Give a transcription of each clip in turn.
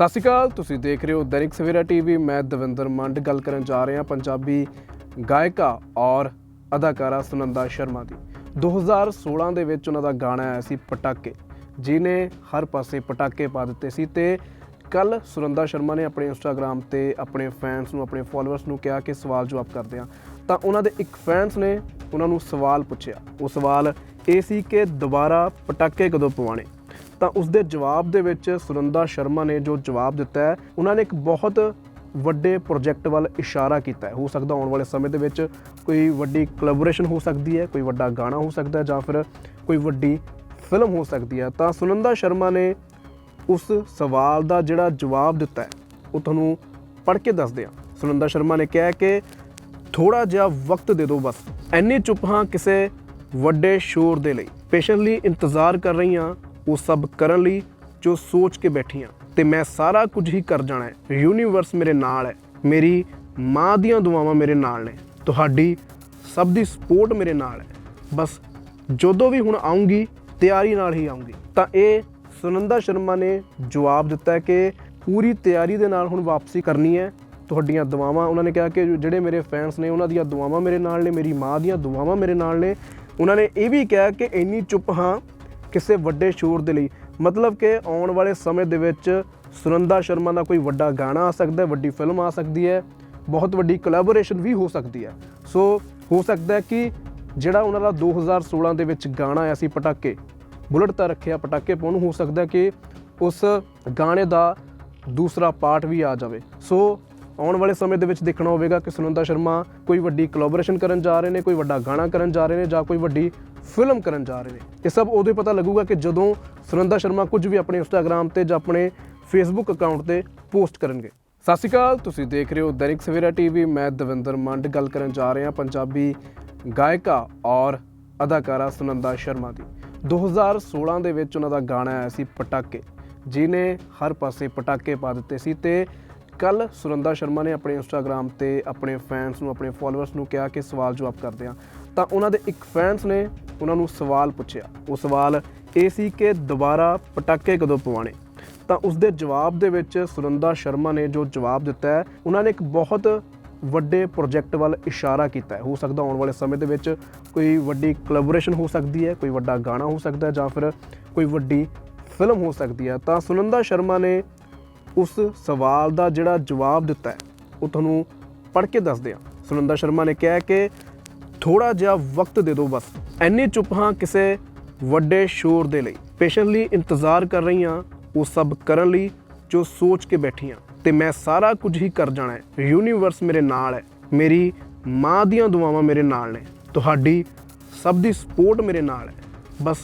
ਸਤਿ ਸ਼੍ਰੀ ਅਕਾਲ, ਤੁਸੀਂ ਦੇਖ ਰਹੇ ਹੋ ਦੈਨਿਕ ਸਵੇਰਾ ਟੀਵੀ। ਮੈਂ ਦਵਿੰਦਰ ਮੰਡ ਗੱਲ ਕਰਨ ਜਾ ਰਿਹਾ ਪੰਜਾਬੀ ਗਾਇਕਾ ਔਰ ਅਦਾਕਾਰਾ ਸੁਨੰਦਾ ਸ਼ਰਮਾ ਦੀ। 2016 ਦੇ ਵਿੱਚ ਉਹਨਾਂ ਦਾ ਗਾਣਾ ਆਇਆ ਸੀ ਪਟਾਕੇ, ਜਿਹਨੇ ਹਰ ਪਾਸੇ ਪਟਾਕੇ ਪਾ ਦਿੱਤੇ ਸੀ ਤੇ ਕੱਲ ਸੁਨੰਦਾ ਸ਼ਰਮਾ ਨੇ ਆਪਣੇ ਇੰਸਟਾਗ੍ਰam ਤੇ ਆਪਣੇ ਫੈਨਸ ਨੂੰ, ਆਪਣੇ ਫਾਲੋਅਰਸ ਨੂੰ ਕਿਹਾ ਕਿ ਸਵਾਲ ਜਵਾਬ ਕਰਦੇ ਆ ਤਾਂ ਉਹਨਾਂ ਦੇ ਇੱਕ ਫੈਨਸ ਨੇ ਉਹਨਾਂ ਨੂੰ ਸਵਾਲ ਪੁੱਛਿਆ। ਉਹ ਸਵਾਲ ਇਹ ਸੀ ਕਿ ਦੁਬਾਰਾ ਪਟਾਕੇ ਕਦੋਂ ਪਵਾਣੇ ਤਾਂ ਉਸ ਦੇ ਜਵਾਬ ਦੇ ਵਿੱਚ ਸੁਰਿੰਦਾ ਸ਼ਰਮਾ ਨੇ ਜੋ ਜਵਾਬ ਦਿੱਤਾ ਹੈ, ਉਹਨਾਂ ਨੇ ਇੱਕ ਬਹੁਤ ਵੱਡੇ ਪ੍ਰੋਜੈਕਟ ਵੱਲ ਇਸ਼ਾਰਾ ਕੀਤਾ ਹੈ। ਹੋ ਸਕਦਾ ਆਉਣ ਵਾਲੇ ਸਮੇਂ ਦੇ ਵਿੱਚ ਕੋਈ ਵੱਡੀ ਕੋਲੈਬੋਰੇਸ਼ਨ ਹੋ ਸਕਦੀ ਹੈ, ਕੋਈ ਵੱਡਾ ਗਾਣਾ ਹੋ ਸਕਦਾ ਹੈ ਜਾਂ ਫਿਰ ਕੋਈ ਵੱਡੀ ਫਿਲਮ ਹੋ ਸਕਦੀ ਹੈ। ਤਾਂ ਸੁਨੰਦਾ ਸ਼ਰਮਾ ਨੇ ਉਸ ਸਵਾਲ ਦਾ ਜਿਹੜਾ ਜਵਾਬ ਦਿੱਤਾ ਹੈ, ਉਹ ਤੁਹਾਨੂੰ ਪੜ੍ਹ ਕੇ ਦੱਸਦੇ ਹਾਂ। ਸੁਨੰਦਾ ਸ਼ਰਮਾ ਨੇ ਕਿਹਾ ਕਿ ਥੋੜਾ ਜਿਹਾ ਵਕਤ ਦੇ ਦਿਓ ਬਸ। ਐਨੀ ਚੁੱਪ ਹਾਂ ਕਿਸੇ ਵੱਡੇ ਸ਼ੋਰ ਦੇ ਲਈ। ਪੇਸ਼ੈਂਟਲੀ ਇੰਤਜ਼ਾਰ ਕਰ ਰਹੀ ਹਾਂ। ਉਹ ਸਭ ਕਰਨ ਲਈ ਜੋ ਸੋਚ ਕੇ ਬੈਠੀ ਹਾਂ ਤੇ ਮੈਂ ਸਾਰਾ ਕੁਝ ਹੀ ਕਰ ਜਾਣਾ ਹੈ। ਯੂਨੀਵਰਸ ਮੇਰੇ ਨਾਲ ਹੈ। ਮੇਰੀ ਮਾਂ ਦੀਆਂ ਦੁਆਵਾਂ ਮੇਰੇ ਨਾਲ ਨੇ। ਤੁਹਾਡੀ ਸਭ ਦੀ ਸਪੋਰਟ ਮੇਰੇ ਨਾਲ ਹੈ। ਬਸ ਜਦੋਂ ਵੀ ਹੁਣ ਆਉਂਗੀ, ਤਿਆਰੀ ਨਾਲ ਹੀ ਆਉਂਗੀ। ਤਾਂ ਇਹ ਸੁਨੰਦਾ ਸ਼ਰਮਾ ਨੇ ਜਵਾਬ ਦਿੱਤਾ ਕਿ ਪੂਰੀ ਤਿਆਰੀ ਦੇ ਨਾਲ ਹੁਣ ਵਾਪਸੀ ਕਰਨੀ ਹੈ। ਤੁਹਾਡੀਆਂ ਦੁਆਵਾਂ, ਉਹਨਾਂ ਨੇ ਕਿਹਾ ਕਿ ਜਿਹੜੇ ਮੇਰੇ ਫੈਨਸ ਨੇ, ਉਹਨਾਂ ਦੀਆਂ ਦੁਆਵਾਂ ਮੇਰੇ ਨਾਲ ਨੇ, ਮੇਰੀ ਮਾਂ ਦੀਆਂ ਦੁਆਵਾਂ ਮੇਰੇ ਨਾਲ ਨੇ। ਉਹਨਾਂ ਨੇ ਇਹ ਵੀ ਕਿਹਾ ਕਿ ਇੰਨੀ ਚੁੱਪ ਹਾਂ ਕਿਸੇ ਵੱਡੇ ਸ਼ੋਰ ਦੇ ਲਈ। ਮਤਲਬ ਕਿ ਆਉਣ ਵਾਲੇ ਸਮੇਂ ਦੇ ਵਿੱਚ ਸੁਨੰਦਾ ਸ਼ਰਮਾ ਦਾ ਕੋਈ ਵੱਡਾ ਗਾਣਾ ਆ ਸਕਦਾ ਹੈ, ਵੱਡੀ ਫਿਲਮ ਆ ਸਕਦੀ ਹੈ, ਬਹੁਤ ਵੱਡੀ ਕੋਲੈਬੋਰੇਸ਼ਨ ਵੀ ਹੋ ਸਕਦੀ ਹੈ। ਸੋ ਹੋ ਸਕਦਾ ਹੈ ਕਿ ਜਿਹੜਾ ਉਹਨਾਂ ਦਾ 2016 ਦੇ ਵਿੱਚ ਗਾਣਾ ਆਇਆ ਸੀ ਪਟਾਕੇ, ਬੁਲਟ ਤਾਂ ਰੱਖਿਆ, ਪਟਾਕੇ ਪਾਉਣ ਹੋ ਸਕਦਾ ਕਿ ਉਸ ਗਾਣੇ ਦਾ ਦੂਸਰਾ ਪਾਰਟ ਵੀ ਆ ਜਾਵੇ। ਸੋ ਆਉਣ ਵਾਲੇ ਸਮੇਂ ਦੇ ਵਿੱਚ ਦੇਖਣਾ ਹੋਵੇਗਾ ਕਿ ਸੁਨੰਦਾ ਸ਼ਰਮਾ ਕੋਈ ਵੱਡੀ ਕੋਲੈਬੋਰੇਸ਼ਨ ਕਰਨ ਜਾ ਰਹੇ ਨੇ, ਕੋਈ ਵੱਡਾ ਗਾਣਾ ਕਰਨ ਜਾ ਰਹੇ ਨੇ ਜਾਂ ਕੋਈ ਵੱਡੀ ਫਿਲਮ ਕਰਨ ਜਾ ਰਹੇ ਨੇ। ਇਹ ਸਭ ਉਦੋਂ ਹੀ ਪਤਾ ਲੱਗੂਗਾ ਕਿ ਜਦੋਂ ਸੁਨੰਦਾ ਸ਼ਰਮਾ ਕੁਝ ਵੀ ਆਪਣੇ ਇੰਸਟਾਗ੍ਰam ਤੇ ਜਾਂ ਆਪਣੇ ਫੇਸਬੁੱਕ ਅਕਾਊਂਟ ਤੇ ਪੋਸਟ ਕਰਨਗੇ। ਸਤਿ ਸ਼੍ਰੀ ਅਕਾਲ, ਤੁਸੀਂ ਦੇਖ ਰਹੇ ਹੋ ਦੈਨਿਕ ਸਵੇਰਾ ਟੀਵੀ। ਮੈਂ ਦਵਿੰਦਰ ਮੰਡ ਗੱਲ ਕਰਨ ਜਾ ਰਿਹਾ ਪੰਜਾਬੀ ਗਾਇਕਾ ਔਰ ਅਦਾਕਾਰਾ ਸੁਨੰਦਾ ਸ਼ਰਮਾ ਦੀ। 2016 ਦੇ ਵਿੱਚ ਉਹਨਾਂ ਦਾ ਗਾਣਾ ਆਇਆ ਸੀ ਪਟਾਕੇ। ਜਿਹਨੇ ਹਰ ਪਾਸੇ ਪਟਾਕੇ ਪਾ ਦਿੱਤੇ ਸੀ ਤੇ ਕੱਲ ਸੁਨੰਦਾ ਸ਼ਰਮਾ ਨੇ ਆਪਣੇ ਇੰਸਟਾਗ੍ਰam ਤੇ ਆਪਣੇ ਫੈਨਸ ਨੂੰ, ਆਪਣੇ ਫਾਲੋਅਰਸ ਨੂੰ ਕਿਹਾ ਕਿ ਸਵਾਲ ਜਵਾਬ ਕਰਦੇ ਆ ਤਾਂ ਉਹਨਾਂ ਦੇ ਇੱਕ ਫੈਨਸ ਨੇ ਉਹਨਾਂ ਨੂੰ ਸਵਾਲ ਪੁੱਛਿਆ। ਉਹ ਸਵਾਲ ਇਹ ਸੀ ਕਿ ਦੁਬਾਰਾ ਪਟਾਕੇ ਕਦੋਂ ਪਵਾਣੇ ਤਾਂ ਉਸ ਦੇ ਜਵਾਬ ਦੇ ਵਿੱਚ ਸੁਰਿੰਦਾ ਸ਼ਰਮਾ ਨੇ ਜੋ ਜਵਾਬ ਦਿੱਤਾ ਹੈ, ਉਹਨਾਂ ਨੇ ਇੱਕ ਬਹੁਤ ਵੱਡੇ ਪ੍ਰੋਜੈਕਟ ਵੱਲ ਇਸ਼ਾਰਾ ਕੀਤਾ ਹੈ। ਹੋ ਸਕਦਾ ਆਉਣ ਵਾਲੇ ਸਮੇਂ ਦੇ ਵਿੱਚ ਕੋਈ ਵੱਡੀ ਕੋਲੈਬੋਰੇਸ਼ਨ ਹੋ ਸਕਦੀ ਹੈ, ਕੋਈ ਵੱਡਾ ਗਾਣਾ ਹੋ ਸਕਦਾ ਹੈ ਜਾਂ ਫਿਰ ਕੋਈ ਵੱਡੀ ਫਿਲਮ ਹੋ ਸਕਦੀ ਹੈ। ਤਾਂ ਸੁਨੰਦਾ ਸ਼ਰਮਾ ਨੇ ਉਸ ਸਵਾਲ ਦਾ ਜਿਹੜਾ ਜਵਾਬ ਦਿੱਤਾ ਹੈ, ਉਹ ਤੁਹਾਨੂੰ ਪੜ੍ਹ ਕੇ ਦੱਸਦੇ ਹਾਂ। ਸੁਨੰਦਾ ਸ਼ਰਮਾ ਨੇ ਕਿਹਾ ਕਿ ਥੋੜਾ ਜਿਹਾ ਵਕਤ ਦੇ ਦਿਓ ਬਸ। ਐਨੀ ਚੁੱਪ ਹਾਂ ਕਿਸੇ ਵੱਡੇ ਸ਼ੋਰ ਦੇ ਲਈ। ਪੇਸ਼ੈਂਟਲੀ ਇੰਤਜ਼ਾਰ ਕਰ ਰਹੀ ਹਾਂ ਉਹ ਸਭ ਕਰਨ ਲਈ ਜੋ ਸੋਚ ਕੇ ਬੈਠੀ ਹਾਂ ਤੇ ਮੈਂ ਸਾਰਾ ਕੁਝ ਹੀ ਕਰ ਜਾਣਾ ਹੈ। ਯੂਨੀਵਰਸ ਮੇਰੇ ਨਾਲ ਹੈ। ਮੇਰੀ ਮਾਂ ਦੀਆਂ ਦੁਆਵਾਂ ਮੇਰੇ ਨਾਲ ਨੇ। ਤੁਹਾਡੀ ਸਭ ਦੀ ਸਪੋਰਟ ਮੇਰੇ ਨਾਲ ਹੈ। ਬਸ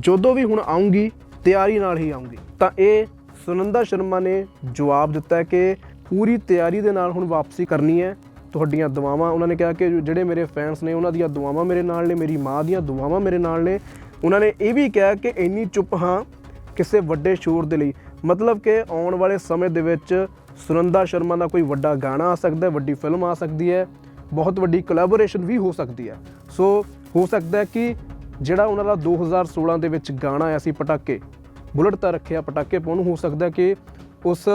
ਜਦੋਂ ਵੀ ਹੁਣ ਆਉਂਗੀ, ਤਿਆਰੀ ਨਾਲ ਹੀ ਆਉਂਗੀ। ਤਾਂ ਇਹ ਸੁਨੰਦਾ ਸ਼ਰਮਾ ਨੇ ਜਵਾਬ ਦਿੱਤਾ ਕਿ ਪੂਰੀ ਤਿਆਰੀ ਦੇ ਨਾਲ ਹੁਣ ਵਾਪਸੀ ਕਰਨੀ ਹੈ। ਤੁਹਾਡੀਆਂ ਦੁਆਵਾਂ, ਉਹਨਾਂ ਨੇ ਕਿਹਾ ਕਿ ਜਿਹੜੇ ਮੇਰੇ ਫੈਨਸ ਨੇ, ਉਹਨਾਂ ਦੀਆਂ ਦੁਆਵਾਂ ਮੇਰੇ ਨਾਲ ਨੇ, ਮੇਰੀ ਮਾਂ ਦੀਆਂ ਦੁਆਵਾਂ ਮੇਰੇ ਨਾਲ ਨੇ। ਉਹਨਾਂ ਨੇ ਇਹ ਵੀ ਕਿਹਾ ਕਿ ਇੰਨੀ ਚੁੱਪ ਹਾਂ ਕਿਸੇ ਵੱਡੇ ਸ਼ੋਰ ਦੇ ਲਈ। ਮਤਲਬ ਕਿ ਆਉਣ ਵਾਲੇ ਸਮੇਂ ਦੇ ਵਿੱਚ ਸੁਨੰਦਾ ਸ਼ਰਮਾ ਦਾ ਕੋਈ ਵੱਡਾ ਗਾਣਾ ਆ ਸਕਦਾ ਹੈ ਵੱਡੀ ਫਿਲਮ ਆ ਸਕਦੀ ਹੈ, ਬਹੁਤ ਵੱਡੀ ਕੋਲੈਬੋਰੇਸ਼ਨ ਵੀ ਹੋ ਸਕਦੀ ਹੈ। ਸੋ ਹੋ ਸਕਦਾ ਹੈ ਕਿ ਜਿਹੜਾ ਉਹਨਾਂ ਦਾ 2016 ਦੇ ਵਿੱਚ ਗਾਣਾ ਆਇਆ ਸੀ ਪਟਾਕੇ, ਬੁਲਟ ਤਾਂ ਰੱਖਿਆ, ਪਟਾਕੇ ਪਾਉਣ ਨੂੰ ਹੋ ਸਕਦਾ ਕਿ ਉਸ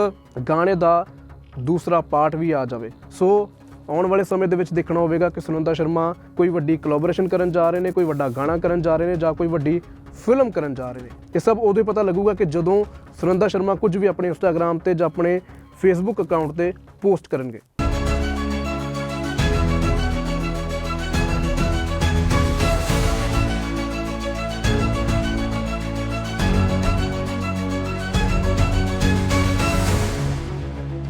ਗਾਣੇ ਦਾ ਦੂਸਰਾ ਪਾਰਟ ਵੀ ਆ ਜਾਵੇ। ਸੋ ਆਉਣ ਵਾਲੇ ਸਮੇਂ ਦੇ ਵਿੱਚ ਦੇਖਣਾ ਹੋਵੇਗਾ ਕਿ ਸੁਨੰਦਾ ਸ਼ਰਮਾ ਕੋਈ ਵੱਡੀ ਕੋਲੈਬੋਰੇਸ਼ਨ ਕਰਨ ਜਾ ਰਹੇ ਨੇ, ਕੋਈ ਵੱਡਾ ਗਾਣਾ ਕਰਨ ਜਾ ਰਹੇ ਨੇ ਜਾਂ ਕੋਈ ਵੱਡੀ ਫਿਲਮ ਕਰਨ ਜਾ ਰਹੇ ਨੇ। ਇਹ ਸਭ ਉਦੋਂ ਹੀ ਪਤਾ ਲੱਗੂਗਾ ਕਿ ਜਦੋਂ ਸੁਨੰਦਾ ਸ਼ਰਮਾ ਕੁਝ ਵੀ ਆਪਣੇ ਇੰਸਟਾਗ੍ਰam ਤੇ ਜਾਂ ਆਪਣੇ ਫੇਸਬੁੱਕ ਅਕਾਊਂਟ ਤੇ ਪੋਸਟ ਕਰਨਗੇ।